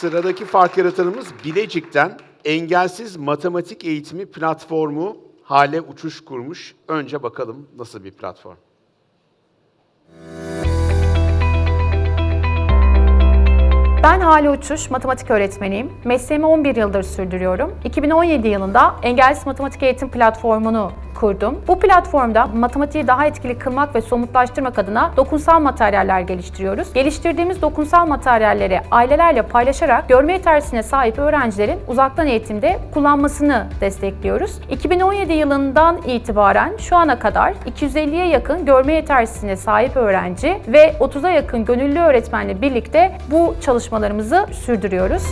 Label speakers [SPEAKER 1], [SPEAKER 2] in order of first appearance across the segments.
[SPEAKER 1] Sıradaki fark yaratanımız Bilecik'ten engelsiz matematik eğitimi platformu Hale Uçuş kurmuş. Önce bakalım nasıl bir platform.
[SPEAKER 2] Ben Hale Uçuş, matematik öğretmeniyim. Mesleğimi 11 yıldır sürdürüyorum. 2017 yılında Engelsiz Matematik Eğitim Platformu'nu kurdum. Bu platformda matematiği daha etkili kılmak ve somutlaştırmak adına dokunsal materyaller geliştiriyoruz. Geliştirdiğimiz dokunsal materyalleri ailelerle paylaşarak görme yetersine sahip öğrencilerin uzaktan eğitimde kullanmasını destekliyoruz. 2017 yılından itibaren şu ana kadar 250'ye yakın görme yetersine sahip öğrenci ve 30'a yakın gönüllü öğretmenle birlikte bu çalışmalarımızı sürdürüyoruz.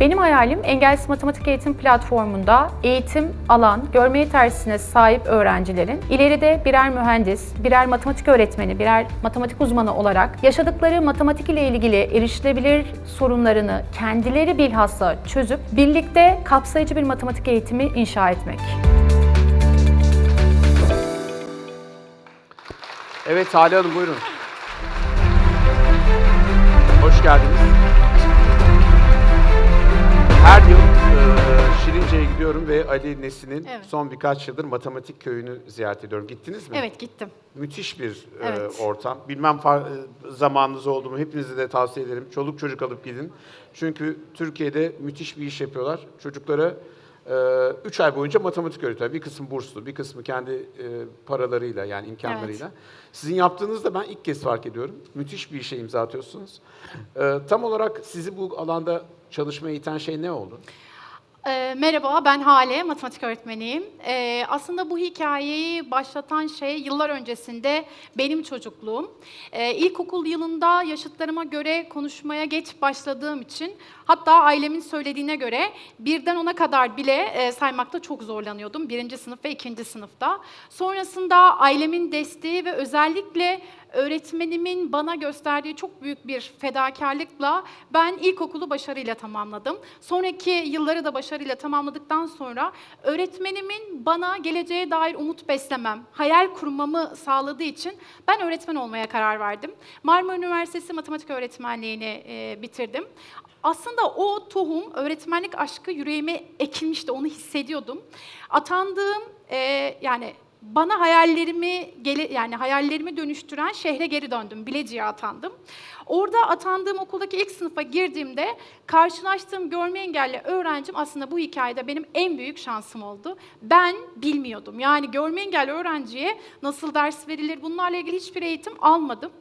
[SPEAKER 2] Benim hayalim Engelsiz Matematik Eğitim Platformu'nda eğitim alan, görme yetersine sahip öğrencilerin ileride birer mühendis, birer matematik öğretmeni, birer matematik uzmanı olarak yaşadıkları matematik ile ilgili erişilebilir sorunlarını kendileri bilhassa çözüp birlikte kapsayıcı bir matematik eğitimi inşa etmek.
[SPEAKER 1] Evet Hale Hanım buyurun. Hoş geldiniz. Her yıl e, Şirince'ye gidiyorum ve Ali Nesin'in
[SPEAKER 3] Evet.
[SPEAKER 1] son birkaç yıldır matematik köyünü ziyaret ediyorum. Gittiniz mi?
[SPEAKER 3] Evet gittim.
[SPEAKER 1] Müthiş bir e,
[SPEAKER 3] Evet.
[SPEAKER 1] ortam. Bilmem far- e, zamanınız oldu mu hepinize de tavsiye ederim. Çoluk çocuk alıp gidin. Çünkü Türkiye'de müthiş bir iş yapıyorlar. Çocuklara 3 ay boyunca matematik öğretiyorlar. Bir kısmı burslu, bir kısmı kendi e, paralarıyla yani imkanlarıyla. Sizin yaptığınızda ben ilk kez fark ediyorum. Müthiş bir işe imza atıyorsunuz. E, tam olarak sizi bu alanda çalışmaya iten şey ne oldu?
[SPEAKER 3] Ee, merhaba, ben Hale, matematik öğretmeniyim. Ee, aslında bu hikayeyi başlatan şey yıllar öncesinde benim çocukluğum. Ee, ilkokul yılında yaşıtlarıma göre konuşmaya geç başladığım için, hatta ailemin söylediğine göre birden ona kadar bile e, saymakta çok zorlanıyordum. Birinci sınıf ve ikinci sınıfta. Sonrasında ailemin desteği ve özellikle öğretmenimin bana gösterdiği çok büyük bir fedakarlıkla ben ilkokulu başarıyla tamamladım. Sonraki yılları da başarıyla tamamladıktan sonra öğretmenimin bana geleceğe dair umut beslemem, hayal kurmamı sağladığı için ben öğretmen olmaya karar verdim. Marmara Üniversitesi Matematik Öğretmenliğini e, bitirdim. Aslında o tohum, öğretmenlik aşkı yüreğime ekilmişti, onu hissediyordum. Atandığım, e, yani bana hayallerimi yani hayallerimi dönüştüren şehre geri döndüm. Bilecik'e atandım. Orada atandığım okuldaki ilk sınıfa girdiğimde karşılaştığım görme engelli öğrencim aslında bu hikayede benim en büyük şansım oldu. Ben bilmiyordum. Yani görme engelli öğrenciye nasıl ders verilir bunlarla ilgili hiçbir eğitim almadım.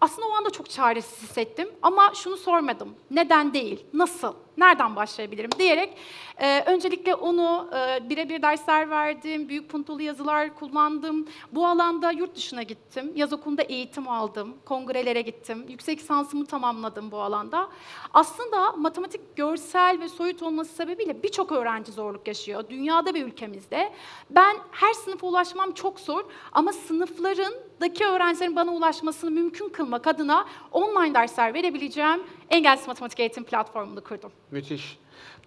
[SPEAKER 3] Aslında o anda çok çaresiz hissettim ama şunu sormadım. Neden değil, nasıl, nereden başlayabilirim diyerek e, öncelikle onu e, birebir dersler verdim, büyük puntolu yazılar kullandım. Bu alanda yurt dışına gittim, yaz okulunda eğitim aldım, kongrelere gittim, yüksek lisansımı tamamladım bu alanda. Aslında matematik görsel ve soyut olması sebebiyle birçok öğrenci zorluk yaşıyor, dünyada ve ülkemizde. Ben her sınıfa ulaşmam çok zor ama sınıfların daki öğrencilerin bana ulaşmasını mümkün kılmak adına online dersler verebileceğim Engelsiz Matematik Eğitim Platformu'nu kurdum.
[SPEAKER 1] Müthiş.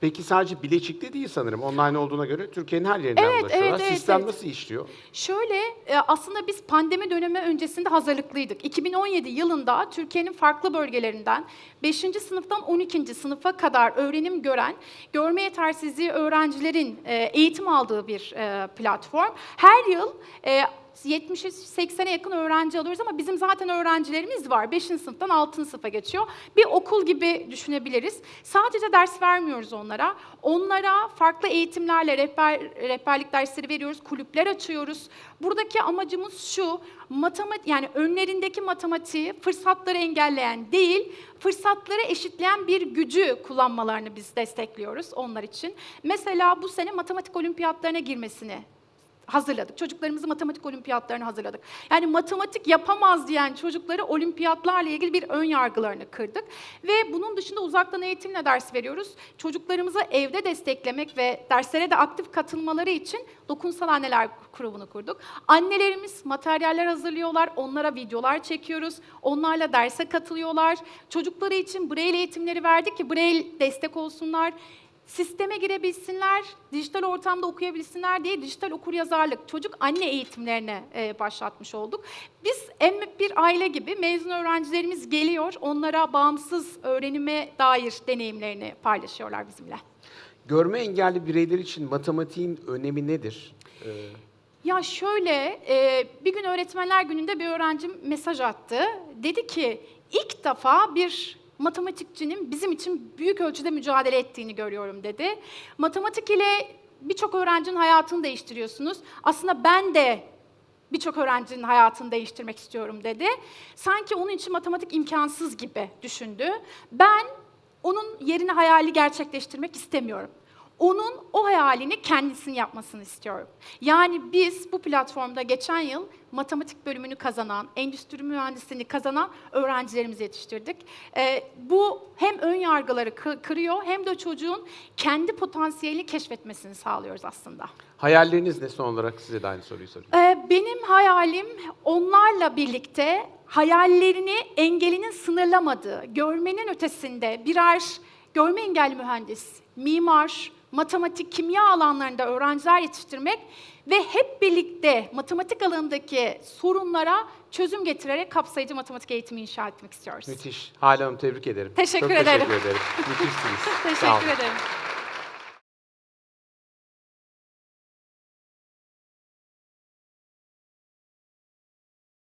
[SPEAKER 1] Peki sadece Bilecik'te değil sanırım. Online olduğuna göre Türkiye'nin her yerinden
[SPEAKER 3] Evet,
[SPEAKER 1] ulaşıyorlar.
[SPEAKER 3] evet,
[SPEAKER 1] Sistem
[SPEAKER 3] evet.
[SPEAKER 1] nasıl işliyor?
[SPEAKER 3] Şöyle, e, aslında biz pandemi dönemi öncesinde hazırlıklıydık. 2017 yılında Türkiye'nin farklı bölgelerinden 5. sınıftan 12. sınıfa kadar öğrenim gören, görme yetersizliği öğrencilerin e, eğitim aldığı bir e, platform. Her yıl 70'e 80'e yakın öğrenci alıyoruz ama bizim zaten öğrencilerimiz var. 5. sınıftan 6. sınıfa geçiyor. Bir okul gibi düşünebiliriz. Sadece ders vermiyoruz onlara. Onlara farklı eğitimlerle rehber, rehberlik dersleri veriyoruz, kulüpler açıyoruz. Buradaki amacımız şu, matematik yani önlerindeki matematiği fırsatları engelleyen değil, fırsatları eşitleyen bir gücü kullanmalarını biz destekliyoruz onlar için. Mesela bu sene matematik olimpiyatlarına girmesini hazırladık. Çocuklarımızı matematik olimpiyatlarına hazırladık. Yani matematik yapamaz diyen çocukları olimpiyatlarla ilgili bir ön yargılarını kırdık. Ve bunun dışında uzaktan eğitimle ders veriyoruz. Çocuklarımızı evde desteklemek ve derslere de aktif katılmaları için Dokunsal Anneler Kurumu'nu kurduk. Annelerimiz materyaller hazırlıyorlar, onlara videolar çekiyoruz, onlarla derse katılıyorlar. Çocukları için Braille eğitimleri verdik ki Braille destek olsunlar. Sisteme girebilsinler, dijital ortamda okuyabilsinler diye dijital okuryazarlık, çocuk anne eğitimlerine e, başlatmış olduk. Biz hem bir aile gibi mezun öğrencilerimiz geliyor, onlara bağımsız öğrenime dair deneyimlerini paylaşıyorlar bizimle.
[SPEAKER 1] Görme engelli bireyler için matematiğin önemi nedir? Ee,
[SPEAKER 3] Ya şöyle, e, bir gün öğretmenler gününde bir öğrencim mesaj attı. Dedi ki, ilk defa bir matematikçinin bizim için büyük ölçüde mücadele ettiğini görüyorum dedi. Matematik ile birçok öğrencinin hayatını değiştiriyorsunuz. Aslında ben de birçok öğrencinin hayatını değiştirmek istiyorum dedi. Sanki onun için matematik imkansız gibi düşündü. Ben onun yerine hayali gerçekleştirmek istemiyorum. Onun o hayalini kendisinin yapmasını istiyorum. Yani biz bu platformda geçen yıl matematik bölümünü kazanan, endüstri mühendisliğini kazanan öğrencilerimizi yetiştirdik. Ee, bu hem ön yargıları kı- kırıyor hem de çocuğun kendi potansiyelini keşfetmesini sağlıyoruz aslında.
[SPEAKER 1] hayalleriniz ne son olarak size de aynı soruyu sorayım.
[SPEAKER 3] Ee, benim hayalim onlarla birlikte hayallerini engelinin sınırlamadığı, görmenin ötesinde birer görme engelli mühendis, mimar, matematik, kimya alanlarında öğrenciler yetiştirmek ve hep birlikte matematik alanındaki sorunlara çözüm getirerek kapsayıcı matematik eğitimi inşa etmek istiyoruz.
[SPEAKER 1] Müthiş. Hala Hanım tebrik ederim.
[SPEAKER 3] Teşekkür
[SPEAKER 1] Çok
[SPEAKER 3] ederim.
[SPEAKER 1] teşekkür ederim. Müthişsiniz.
[SPEAKER 3] Teşekkür ederim.